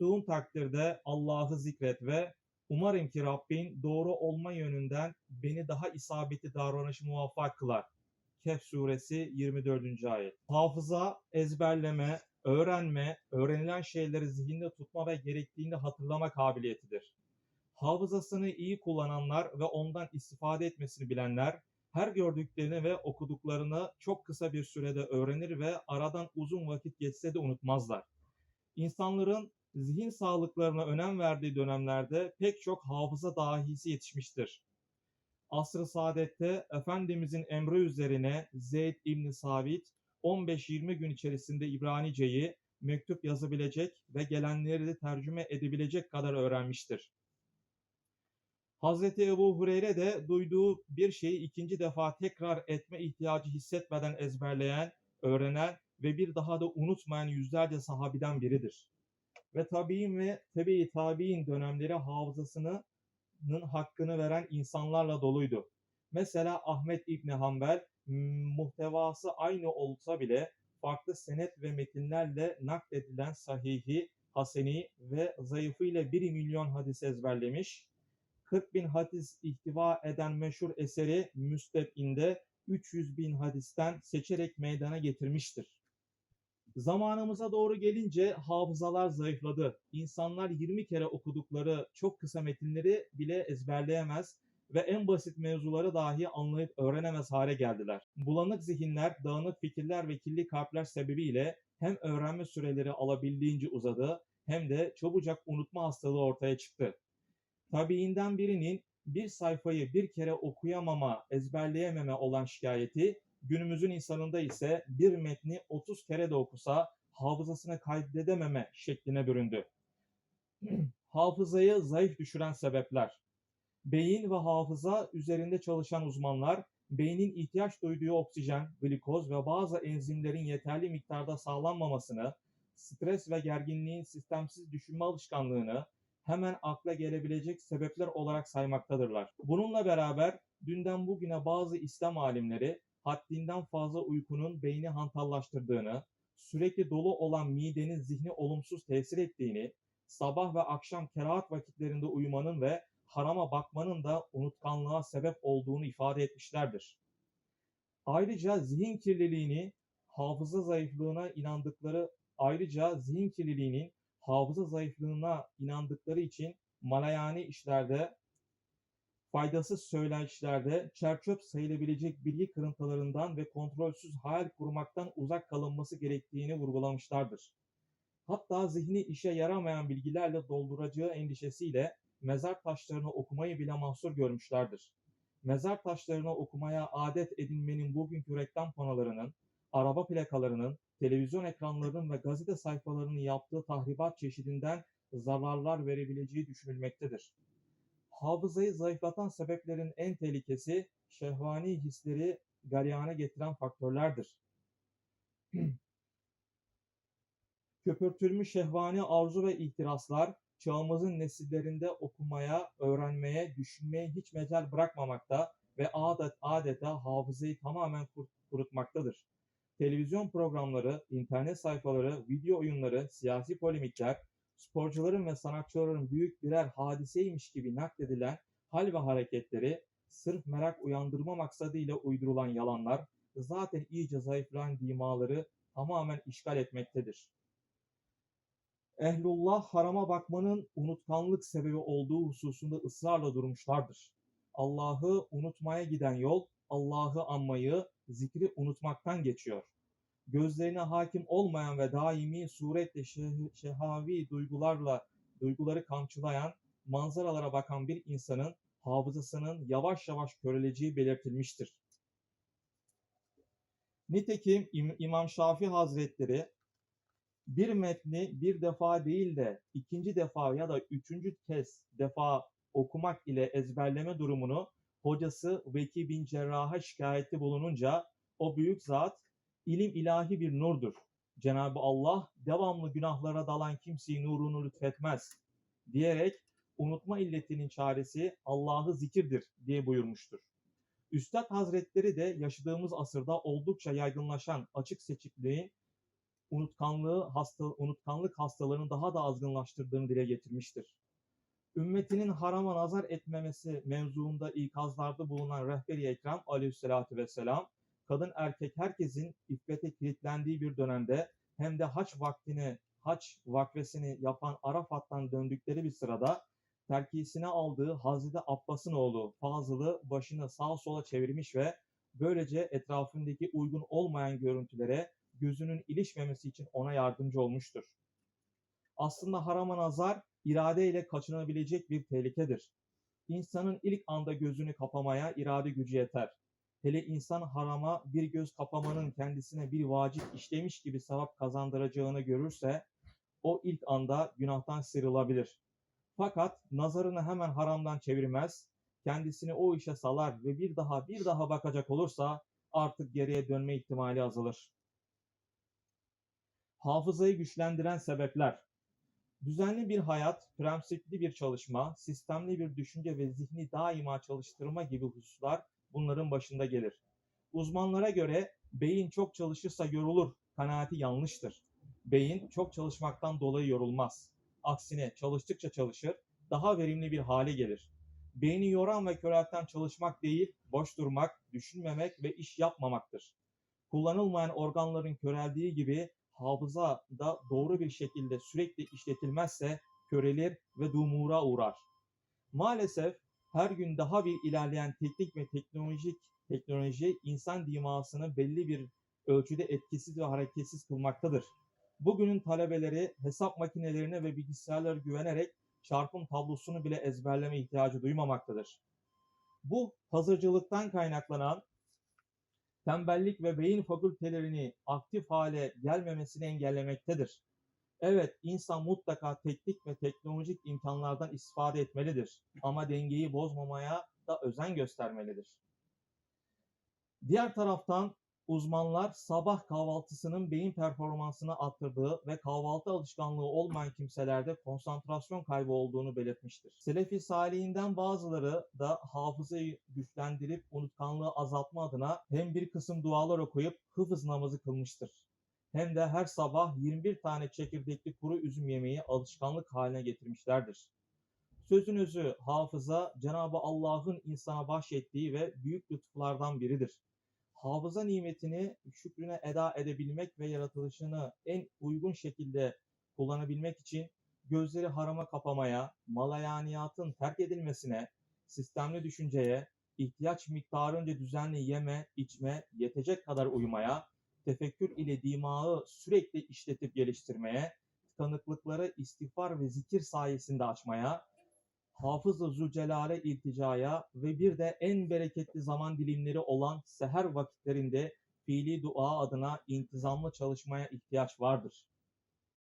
Unuttuğun takdirde Allah'ı zikret ve umarım ki Rabbin doğru olma yönünden beni daha isabetli davranışı muvaffak kılar. Kehf suresi 24. ayet. Hafıza, ezberleme, öğrenme, öğrenilen şeyleri zihinde tutma ve gerektiğinde hatırlama kabiliyetidir. Hafızasını iyi kullananlar ve ondan istifade etmesini bilenler, her gördüklerini ve okuduklarını çok kısa bir sürede öğrenir ve aradan uzun vakit geçse de unutmazlar. İnsanların zihin sağlıklarına önem verdiği dönemlerde pek çok hafıza dahisi yetişmiştir. Asr-ı Saadet'te Efendimizin emri üzerine Zeyd İbni Sabit 15-20 gün içerisinde İbranice'yi mektup yazabilecek ve gelenleri de tercüme edebilecek kadar öğrenmiştir. Hazreti Ebu Hureyre de duyduğu bir şeyi ikinci defa tekrar etme ihtiyacı hissetmeden ezberleyen, öğrenen ve bir daha da unutmayan yüzlerce sahabiden biridir. Ve tabi'in ve tebe-i tabi'in dönemleri hafızasının hakkını veren insanlarla doluydu. Mesela Ahmet İbni Hanbel muhtevası aynı olsa bile farklı senet ve metinlerle nakledilen sahihi, haseni ve zayıfı ile 1 milyon hadis ezberlemiş. 40 bin hadis ihtiva eden meşhur eseri Müsteb'inde 300 bin hadisten seçerek meydana getirmiştir. Zamanımıza doğru gelince hafızalar zayıfladı. İnsanlar 20 kere okudukları çok kısa metinleri bile ezberleyemez ve en basit mevzuları dahi anlayıp öğrenemez hale geldiler. Bulanık zihinler, dağınık fikirler ve kirli kalpler sebebiyle hem öğrenme süreleri alabildiğince uzadı hem de çabucak unutma hastalığı ortaya çıktı. Tabiinden birinin bir sayfayı bir kere okuyamama, ezberleyememe olan şikayeti, günümüzün insanında ise bir metni 30 kere de okusa hafızasına kaydedememe şekline büründü. Hafızayı zayıf düşüren sebepler. Beyin ve hafıza üzerinde çalışan uzmanlar, beynin ihtiyaç duyduğu oksijen, glikoz ve bazı enzimlerin yeterli miktarda sağlanmamasını, stres ve gerginliğin sistemsiz düşünme alışkanlığını, hemen akla gelebilecek sebepler olarak saymaktadırlar. Bununla beraber dünden bugüne bazı İslam alimleri haddinden fazla uykunun beyni hantallaştırdığını, sürekli dolu olan midenin zihni olumsuz tesir ettiğini, sabah ve akşam kerahat vakitlerinde uyumanın ve harama bakmanın da unutkanlığa sebep olduğunu ifade etmişlerdir. Ayrıca zihin kirliliğini, hafıza zayıflığına inandıkları, ayrıca zihin kirliliğinin hafıza zayıflığına inandıkları için malayani işlerde, faydasız söylenişlerde, çerçöp sayılabilecek bilgi kırıntılarından ve kontrolsüz hayal kurmaktan uzak kalınması gerektiğini vurgulamışlardır. Hatta zihni işe yaramayan bilgilerle dolduracağı endişesiyle mezar taşlarını okumayı bile mahsur görmüşlerdir. Mezar taşlarını okumaya adet edinmenin bugünkü reklam panolarının, araba plakalarının, televizyon ekranlarının ve gazete sayfalarının yaptığı tahribat çeşidinden zararlar verebileceği düşünülmektedir. Hafızayı zayıflatan sebeplerin en tehlikesi şehvani hisleri galyana getiren faktörlerdir. Köpürtülmüş şehvani arzu ve ihtiraslar çağımızın nesillerinde okumaya, öğrenmeye, düşünmeye hiç mecal bırakmamakta ve adet, adeta hafızayı tamamen kurutmaktadır. Televizyon programları, internet sayfaları, video oyunları, siyasi polemikler, sporcuların ve sanatçıların büyük birer hadiseymiş gibi nakledilen hal ve hareketleri, sırf merak uyandırma maksadıyla uydurulan yalanlar, zaten iyice zayıflayan dimaları tamamen işgal etmektedir. Ehlullah harama bakmanın unutkanlık sebebi olduğu hususunda ısrarla durmuşlardır. Allah'ı unutmaya giden yol, Allah'ı anmayı, zikri unutmaktan geçiyor. Gözlerine hakim olmayan ve daimi suretle şehavi duygularla duyguları kamçılayan, manzaralara bakan bir insanın hafızasının yavaş yavaş köreleceği belirtilmiştir. Nitekim İmam Şafii Hazretleri bir metni bir defa değil de ikinci defa ya da üçüncü kez defa okumak ile ezberleme durumunu hocası Veki bin Cerrah'a şikayeti bulununca o büyük zat ilim ilahi bir nurdur. Cenab-ı Allah devamlı günahlara dalan kimseyi nurunu lütfetmez diyerek unutma illetinin çaresi Allah'ı zikirdir diye buyurmuştur. Üstad Hazretleri de yaşadığımız asırda oldukça yaygınlaşan açık seçikliğin unutkanlığı hasta, unutkanlık hastalığını daha da azgınlaştırdığını dile getirmiştir. Ümmetinin harama nazar etmemesi mevzuunda ikazlarda bulunan rehber-i ekrem aleyhissalatü vesselam, kadın erkek herkesin iffete kilitlendiği bir dönemde hem de haç vaktini, haç vakfesini yapan Arafat'tan döndükleri bir sırada terkisine aldığı Hazreti Abbas'ın oğlu Fazıl'ı başını sağa sola çevirmiş ve böylece etrafındaki uygun olmayan görüntülere gözünün ilişmemesi için ona yardımcı olmuştur. Aslında harama nazar iradeyle kaçınabilecek bir tehlikedir. İnsanın ilk anda gözünü kapamaya irade gücü yeter. Hele insan harama bir göz kapamanın kendisine bir vacip işlemiş gibi sevap kazandıracağını görürse o ilk anda günahtan sıyrılabilir. Fakat nazarını hemen haramdan çevirmez, kendisini o işe salar ve bir daha bir daha bakacak olursa artık geriye dönme ihtimali azalır. Hafızayı güçlendiren sebepler Düzenli bir hayat, prensipli bir çalışma, sistemli bir düşünce ve zihni daima çalıştırma gibi hususlar bunların başında gelir. Uzmanlara göre beyin çok çalışırsa yorulur, kanaati yanlıştır. Beyin çok çalışmaktan dolayı yorulmaz. Aksine çalıştıkça çalışır, daha verimli bir hale gelir. Beyni yoran ve körelten çalışmak değil, boş durmak, düşünmemek ve iş yapmamaktır. Kullanılmayan organların köreldiği gibi hafıza da doğru bir şekilde sürekli işletilmezse körelir ve dumura uğrar. Maalesef her gün daha bir ilerleyen teknik ve teknolojik teknoloji insan dimasını belli bir ölçüde etkisiz ve hareketsiz kılmaktadır. Bugünün talebeleri hesap makinelerine ve bilgisayarlara güvenerek çarpım tablosunu bile ezberleme ihtiyacı duymamaktadır. Bu hazırcılıktan kaynaklanan tembellik ve beyin fakültelerini aktif hale gelmemesini engellemektedir. Evet, insan mutlaka teknik ve teknolojik imkanlardan istifade etmelidir. Ama dengeyi bozmamaya da özen göstermelidir. Diğer taraftan uzmanlar sabah kahvaltısının beyin performansını arttırdığı ve kahvaltı alışkanlığı olmayan kimselerde konsantrasyon kaybı olduğunu belirtmiştir. Selefi salihinden bazıları da hafızayı güçlendirip unutkanlığı azaltma adına hem bir kısım dualar okuyup hıfız namazı kılmıştır. Hem de her sabah 21 tane çekirdekli kuru üzüm yemeği alışkanlık haline getirmişlerdir. Sözün özü hafıza Cenab-ı Allah'ın insana bahşettiği ve büyük lütuflardan biridir hafıza nimetini şükrüne eda edebilmek ve yaratılışını en uygun şekilde kullanabilmek için gözleri harama kapamaya, malayaniyatın terk edilmesine, sistemli düşünceye, ihtiyaç miktarınca düzenli yeme, içme, yetecek kadar uyumaya, tefekkür ile dimağı sürekli işletip geliştirmeye, tıkanıklıkları istiğfar ve zikir sayesinde açmaya, Hafız-ı Zülcelal'e ilticaya ve bir de en bereketli zaman dilimleri olan seher vakitlerinde fiili dua adına intizamlı çalışmaya ihtiyaç vardır.